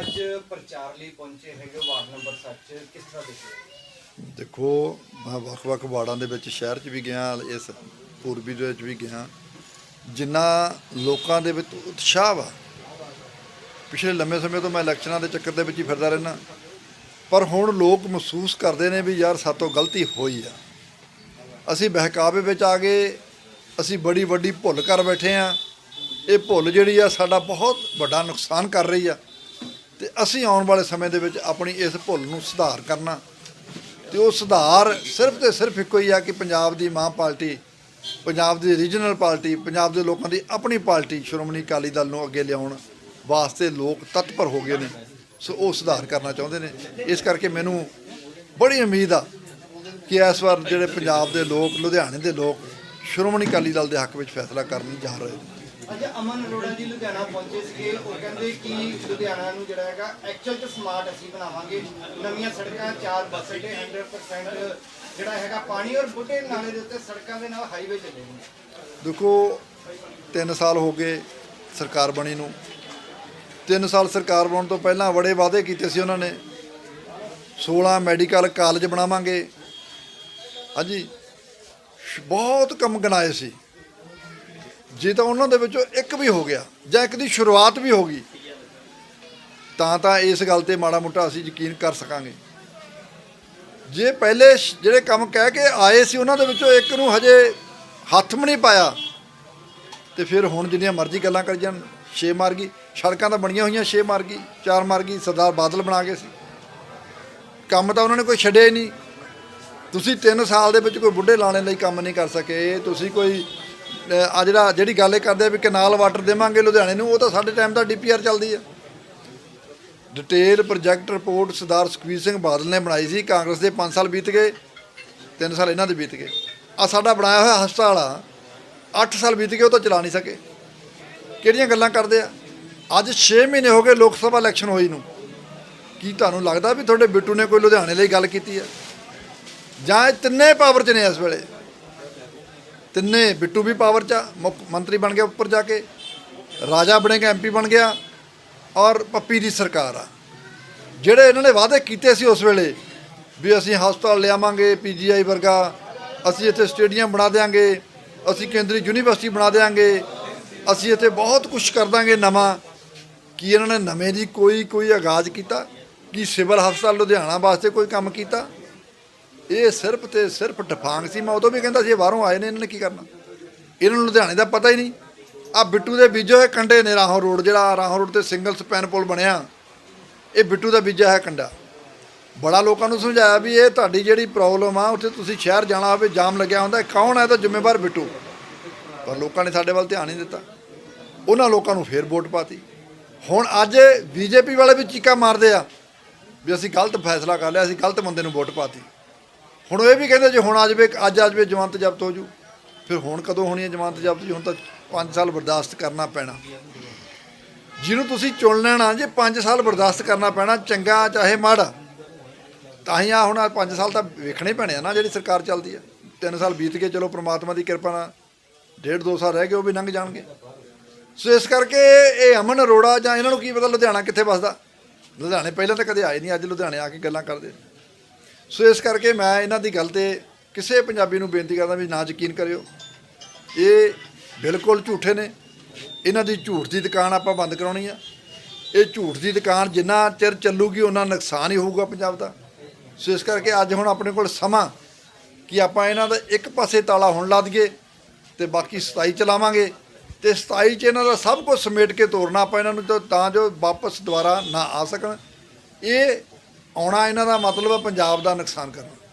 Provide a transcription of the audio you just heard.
ਅੱਜ ਪ੍ਰਚਾਰ ਲਈ ਪਹੁੰਚੇ ਹੈਗੇ ਵਾਰਡ ਨੰਬਰ 7 ਕਿਸ ਤਰ੍ਹਾਂ ਦੇਖੋ ਦੇਖੋ, ਮੈਂ ਵੱਖ-ਵੱਖ ਵਾਰਡਾਂ ਦੇ ਵਿੱਚ ਸ਼ਹਿਰ 'ਚ ਵੀ ਗਿਆ, ਇਸ ਪੂਰਬੀ ਦੇ ਵਿੱਚ ਵੀ ਗਿਆ। ਜਿੰਨਾ ਲੋਕਾਂ ਦੇ ਵਿੱਚ ਉਤਸ਼ਾਹ ਵਾ, ਪਿਛਲੇ ਲੰਮੇ ਸਮੇਂ ਤੋਂ ਮੈਂ ਇਲੈਕਸ਼ਨਾਂ ਦੇ ਚੱਕਰ ਦੇ ਵਿੱਚ ਹੀ ਫਿਰਦਾ ਰਹਿਣਾ ਪਰ ਹੁਣ ਲੋਕ ਮਹਿਸੂਸ ਕਰਦੇ ਨੇ ਵੀ ਯਾਰ ਸਾਤੋਂ ਗਲਤੀ ਹੋਈ ਆ। ਅਸੀਂ ਬਹਿਕਾਵੇ ਵਿੱਚ ਆ ਗਏ, ਅਸੀਂ ਬੜੀ ਵੱਡੀ ਭੁੱਲ ਕਰ ਬੈਠੇ ਆ। ਇਹ ਭੁੱਲ ਜਿਹੜੀ ਆ, ਸਾਡਾ ਬਹੁਤ ਵੱਡਾ ਨੁਕਸਾਨ ਕਰ ਰਹੀ ਆ। ਤੇ ਅਸੀਂ ਆਉਣ ਵਾਲੇ ਸਮੇਂ ਦੇ ਵਿੱਚ ਆਪਣੀ ਇਸ ਭੁੱਲ ਨੂੰ ਸੁਧਾਰ ਕਰਨਾ। ਤੇ ਉਹ ਸੁਧਾਰ ਸਿਰਫ ਤੇ ਸਿਰਫ ਇੱਕੋ ਹੀ ਆ ਕਿ ਪੰਜਾਬ ਦੀ ਮਾਂ ਪਾਰਟੀ, ਪੰਜਾਬ ਦੀ ਰੀਜਨਲ ਪਾਰਟੀ, ਪੰਜਾਬ ਦੇ ਲੋਕਾਂ ਦੀ ਆਪਣੀ ਪਾਰਟੀ ਸ਼੍ਰੋਮਣੀ ਅਕਾਲੀ ਦਲ ਨੂੰ ਅੱਗੇ ਲਿਆਉਣ ਵਾਸਤੇ ਲੋਕ ਤਤਪਰ ਹੋ ਗਏ ਨੇ। ਸੋ ਉਹ ਸੁਧਾਰ ਕਰਨਾ ਚਾਹੁੰਦੇ ਨੇ। ਇਸ ਕਰਕੇ ਮੈਨੂੰ ਬੜੀ ਉਮੀਦ ਆ ਕਿ ਇਸ ਵਾਰ ਜਿਹੜੇ ਪੰਜਾਬ ਦੇ ਲੋਕ, ਲੁਧਿਆਣੇ ਦੇ ਲੋਕ ਸ਼੍ਰੋਮਣੀ ਅਕਾਲੀ ਦਲ ਦੇ ਹੱਕ ਵਿੱਚ ਫੈਸਲਾ ਕਰਨ ਜਾ ਰਹੇ ਨੇ। ਅੱਜ ਅਮਨ ਅਰੋੜਾ ਜੀ ਲੁਧਿਆਣਾ ਪਹੁੰਚੇ ਸੀਗੇ। ਉਹ ਕਹਿੰਦੇ ਕਿ ਲੁਧਿਆਣਾ ਨੂੰ ਜਿਹੜਾ ਹੈਗਾ ਐਕਚੁਅਲ ਚ ਸਮਾਰਟ ਅਸੀਂ ਬਣਾਵਾਂਗੇ। ਨਵੀਆਂ ਸੜਕਾਂ, ਚਾਰ ਬੱਸ ਅੱਡੇ 100% ਜਿਹੜਾ ਹੈਗਾ ਪਾਣੀ ਔਰ ਬੁੱਢੇ ਨਾਲੇ ਦੇ ਉੱਤੇ ਸੜਕਾਂ ਦੇ ਨਾਲ ਹਾਈਵੇ ਚੱਲੇਗੇ ਦੇਖੋ 3 ਸਾਲ ਹੋ ਗਏ ਸਰਕਾਰ ਬਣੀ ਨੂੰ। 3 ਸਾਲ ਸਰਕਾਰ ਬਣਨ ਤੋਂ ਪਹਿਲਾਂ ਬੜੇ ਵਾਅਦੇ ਕੀਤੇ ਸੀ ਉਹਨਾਂ ਨੇ। 16 ਮੈਡੀਕਲ ਕਾਲਜ ਬਣਾਵਾਂਗੇ। ਹਾਂਜੀ, ਬਹੁਤ ਕੰਮ ਗਣਾਏ ਸੀ। ਜੇ ਤਾਂ ਉਹਨਾਂ ਦੇ ਵਿੱਚੋਂ ਇੱਕ ਵੀ ਹੋ ਗਿਆ ਜਾਂ ਇੱਕ ਦੀ ਸ਼ੁਰੂਆਤ ਵੀ ਹੋ ਗਈ, ਤਾਂ ਤਾਂ ਇਸ ਗੱਲ ਤੇ ਮਾੜਾ ਮੋਟਾ ਅਸੀਂ ਯਕੀਨ ਕਰ ਸਕਾਂਗੇ। ਜੇ ਪਹਿਲੇ ਜਿਹੜੇ ਕੰਮ ਕਹਿ ਕੇ ਆਏ ਸੀ ਉਹਨਾਂ ਦੇ ਵਿੱਚੋਂ ਇੱਕ ਨੂੰ ਹਜੇ ਹੱਥ ਵੀ ਨਹੀਂ ਪਾਇਆ, ਤੇ ਫਿਰ ਹੁਣ ਜਿੰਨੀਆਂ ਮਰਜ਼ੀ ਗੱਲਾਂ ਕਰੀ ਜਾਣ, ਛੇ ਮਾਰ ਗਈ, ਸੜਕਾਂ ਤਾਂ ਬਣੀਆਂ ਹੋਈਆਂ ਛੇ ਮਾਰ ਗਈ, ਚਾਰ ਮਾਰ ਗਈ, ਸਰਦਾਰ ਬਾਦਲ ਬਣਾ ਗਏ ਸੀ। ਕੰਮ ਤਾਂ ਉਹਨਾਂ ਨੇ ਕੋਈ ਛੱਡਿਆ ਹੀ ਨਹੀਂ। ਤੁਸੀਂ 3 ਸਾਲ ਦੇ ਵਿੱਚ ਕੋਈ ਬੁੱਢੇ ਲਾਣੇ ਲਈ ਕੰਮ ਨਹੀਂ ਕਰ ਸਕੇ, ਤੁਸੀਂ ਕੋਈ ਆ ਜਿਹੜਾ ਜਿਹੜੀ ਗੱਲ ਇਹ ਕਰਦੇ ਆ ਵੀ ਕਨਾਲ ਵਾਟਰ ਦੇਵਾਂਗੇ ਲੁਧਿਆਣੇ ਨੂੰ, ਉਹ ਤਾਂ ਸਾਡੇ ਟਾਈਮ ਦਾ ਡੀਪੀਆਰ ਚੱਲਦੀ ਆ। Detail project report Sardar Sukhbir Singh Badal ਨੇ ਬਣਾਈ ਸੀ, ਕਾਂਗਰਸ ਦੇ 5 ਸਾਲ ਬੀਤ ਗਏ 3 ਸਾਲ ਇਹਨਾਂ ਦੇ ਬੀਤ ਗਏ। ਆ ਸਾਡਾ ਬਣਾਇਆ ਹੋਇਆ ਹਸਪਤਾਲ ਆ 8 ਸਾਲ ਬੀਤ ਗਏ, ਉਹ ਤਾਂ ਚਲਾ ਨਹੀਂ ਸਕੇ। ਕਿਹੜੀਆਂ ਗੱਲਾਂ ਕਰਦੇ ਆ? ਅੱਜ 6 ਮਹੀਨੇ ਹੋ ਗਏ ਲੋਕ ਸਭਾ ਇਲੈਕਸ਼ਨ ਹੋਈ ਨੂੰ। ਕੀ ਤੁਹਾਨੂੰ ਲੱਗਦਾ ਵੀ ਤੁਹਾਡੇ ਬਿੱਟੂ ਨੇ ਕੋਈ ਲੁਧਿਆਣੇ ਲਈ ਗੱਲ ਕੀਤੀ ਆ? ਜਾਂ ਇਹ ਤਿੰਨੇ ਪਾਵਰ 'ਚ ਨੇ ਇਸ ਵੇਲੇ? ਤਿੰਨੇ ਬਿੱਟੂ ਵੀ ਪਾਵਰ 'ਚ ਆ, ਮੁੱਖ ਮੰਤਰੀ ਬਣ ਗਿਆ ਉੱਪਰ ਜਾ ਕੇ ਰਾਜਾ ਬਣੇਗਾ ਐਮਪੀ ਬਣ ਗਿਆ ਔਰ ਪੱਪੀ ਦੀ ਸਰਕਾਰ ਆ। ਜਿਹੜੇ ਇਹਨਾਂ ਨੇ ਵਾਅਦੇ ਕੀਤੇ ਸੀ ਉਸ ਵੇਲੇ ਵੀ ਅਸੀਂ ਹਸਪਤਾਲ ਲਿਆਵਾਂਗੇ ਪੀਜੀਆਈ ਵਰਗਾ ਅਸੀਂ ਇੱਥੇ ਸਟੇਡੀਅਮ ਬਣਾ ਦੇਾਂਗੇ ਅਸੀਂ ਕੇਂਦਰੀ ਯੂਨੀਵਰਸਿਟੀ ਬਣਾ ਦੇਾਂਗੇ ਅਸੀਂ ਇੱਥੇ ਬਹੁਤ ਕੁਝ ਕਰ ਦਾਂਗੇ ਨਵਾਂ। ਕੀ ਇਹਨਾਂ ਨੇ ਨਵੇਂ ਦੀ ਕੋਈ ਕੋਈ ਆਗਾਜ਼ ਕੀਤਾ? ਕੀ ਸਿਵਲ ਹਸਪਤਾਲ ਲੁਧਿਆਣਾ ਵਾਸਤੇ ਕੋਈ ਕੰਮ ਕੀਤਾ? ਇਹ ਸਿਰਫ ਤੇ ਸਿਰਫ ਡਫਾਂਗ ਸੀ। ਮੈਂ ਉਦੋਂ ਵੀ ਕਹਿੰਦਾ ਸੀ, ਇਹ ਬਾਹਰੋਂ ਆਏ ਨੇ, ਇਹਨਾਂ ਨੇ ਕੀ ਕਰਨਾ? ਇਹਨਾਂ ਨੂੰ ਲੁਧਿਆਣੇ ਦਾ ਪਤਾ ਹੀ ਨਹੀਂ। ਆ ਬਿੱਟੂ ਦੇ ਬੀਜੇ ਹੋਏ ਕੰਡੇ ਨੇ ਰਾਹੋਂ ਰੋਡ, ਜਿਹੜਾ ਰਾਹੋਂ ਰੋਡ ਤੇ ਸਿੰਗਲ ਸਪੈਨ ਪੁਲ ਬਣਿਆ। ਇਹ ਬਿੱਟੂ ਦਾ ਬੀਜਾ ਹੈ ਕੰਡਾ ਬੜਾ ਲੋਕਾਂ ਨੂੰ ਸਮਝਾਇਆ ਵੀ ਇਹ ਤੁਹਾਡੀ ਜਿਹੜੀ ਪ੍ਰੋਬਲਮ ਆ, ਉੱਥੇ ਤੁਸੀਂ ਸ਼ਹਿਰ ਜਾਣਾ ਹੋਵੇ, ਜਾਮ ਲੱਗਿਆ ਹੁੰਦਾ ਕੌਣ ਹੈ ਤਾਂ ਜ਼ਿੰਮੇਵਾਰ ਬਿੱਟੂ। ਪਰ ਲੋਕਾਂ ਨੇ ਸਾਡੇ ਵੱਲ ਧਿਆਨ ਨਹੀਂ ਦਿੱਤਾ। ਉਹਨਾਂ ਲੋਕਾਂ ਨੂੰ ਫੇਰ ਵੋਟ ਪਾਤੀ। ਹੁਣ ਅੱਜ ਬੀਜੇਪੀ ਵਾਲੇ ਵੀ ਚੀਕਾ ਮਾਰਦੇ ਆ ਵੀ ਅਸੀਂ ਗਲਤ ਫੈਸਲਾ ਕਰ ਲਿਆ, ਅਸੀਂ ਗਲਤ ਬੰਦੇ ਨੂੰ ਵੋਟ ਪਾਤੀ। ਹੁਣ ਇਹ ਵੀ ਕਹਿੰਦੇ ਜੇ ਹੁਣ ਆ ਜਾਵੇ ਅੱਜ ਆ ਜਾਵੇ ਜਮਾਨਤ ਜ਼ਬਤ ਹੋ ਜੂ। ਫਿਰ ਹੁਣ ਕਦੋਂ ਹੋਣੀ ਹੈ ਜਮਾਨਤ ਜ਼ਬਤ ਜੀ? ਹੁਣ ਤਾਂ 5 ਸਾਲ ਬਰਦਾਸ਼ਤ ਕਰਨਾ ਪੈਣਾ। ਜਿਹਨੂੰ ਤੁਸੀਂ ਚੁਣ ਲੈਣਾ, ਜੇ 5 ਸਾਲ ਬਰਦਾਸ਼ਤ ਕਰਨਾ ਪੈਣਾ, ਚੰਗਾ ਚਾਹੇ ਮਾੜਾ, ਤਾਂ ਹੀ ਆ ਹੁਣ 5 ਸਾਲ ਤਾਂ ਵੇਖਣੇ ਪੈਣੇ ਆ ਨਾ ਜਿਹੜੀ ਸਰਕਾਰ ਚੱਲਦੀ ਆ। 3 ਸਾਲ ਬੀਤ ਗਏ, ਚਲੋ ਪ੍ਰਮਾਤਮਾ ਦੀ ਕਿਰਪਾ ਨਾਲ ਡੇਢ ਦੋ ਸਾਲ ਰਹਿ ਗਏ, ਉਹ ਵੀ ਲੰਘ ਜਾਣਗੇ। ਸੋ ਇਸ ਕਰਕੇ ਇਹ ਅਮਨ ਅਰੋੜਾ ਜਾਂ ਇਹਨਾਂ ਨੂੰ ਕੀ ਪਤਾ ਲੁਧਿਆਣਾ ਕਿੱਥੇ ਵੱਸਦਾ। ਲੁਧਿਆਣੇ ਪਹਿਲਾਂ ਤਾਂ ਕਦੇ ਆਏ ਨਹੀਂ, ਅੱਜ ਲੁਧਿਆਣੇ ਆ ਕੇ ਗੱਲਾਂ ਕਰਦੇ। ਸੋ ਇਸ ਕਰਕੇ ਮੈਂ ਇਹਨਾਂ ਦੀ ਗੱਲ ਤੇ ਕਿਸੇ ਪੰਜਾਬੀ ਨੂੰ ਬੇਨਤੀ ਕਰਦਾ ਵੀ ਨਾ ਯਕੀਨ ਕਰਿਓ। ਇਹ ਬਿਲਕੁਲ ਝੂਠੇ ਨੇ। ਇਹਨਾਂ ਦੀ ਝੂਠ ਦੀ ਦੁਕਾਨ ਆਪਾਂ ਬੰਦ ਕਰਾਉਣੀ ਆ। ਇਹ ਝੂਠ ਦੀ ਦੁਕਾਨ ਜਿੰਨਾ ਚਿਰ ਚੱਲੂਗੀ ਉਹਨਾਂ ਨੁਕਸਾਨ ਹੀ ਹੋਊਗਾ ਪੰਜਾਬ ਦਾ। ਸੋ ਇਸ ਕਰਕੇ ਅੱਜ ਹੁਣ ਆਪਣੇ ਕੋਲ ਸਮਾਂ ਕਿ ਆਪਾਂ ਇਹਨਾਂ ਦਾ ਇੱਕ ਪਾਸੇ ਤਾਲਾ ਹੁਣ ਲਾ ਦਈਏ ਤੇ ਬਾਕੀ 27 ਚਲਾਵਾਂਗੇ ਤੇ 27 ਚ ਇਹਨਾਂ ਦਾ ਸਭ ਕੁਝ ਸਮੇਟ ਕੇ ਤੋਰਨਾ ਆਪਾਂ ਇਹਨਾਂ ਨੂੰ ਤਾਂ ਜੋ ਵਾਪਸ ਦੁਬਾਰਾ ਨਾ ਆ ਸਕਣ। ਇਹ ਆਉਣਾ ਇਹਨਾਂ ਦਾ ਮਤਲਬ ਹੈ ਪੰਜਾਬ ਦਾ ਨੁਕਸਾਨ ਕਰਨਾ।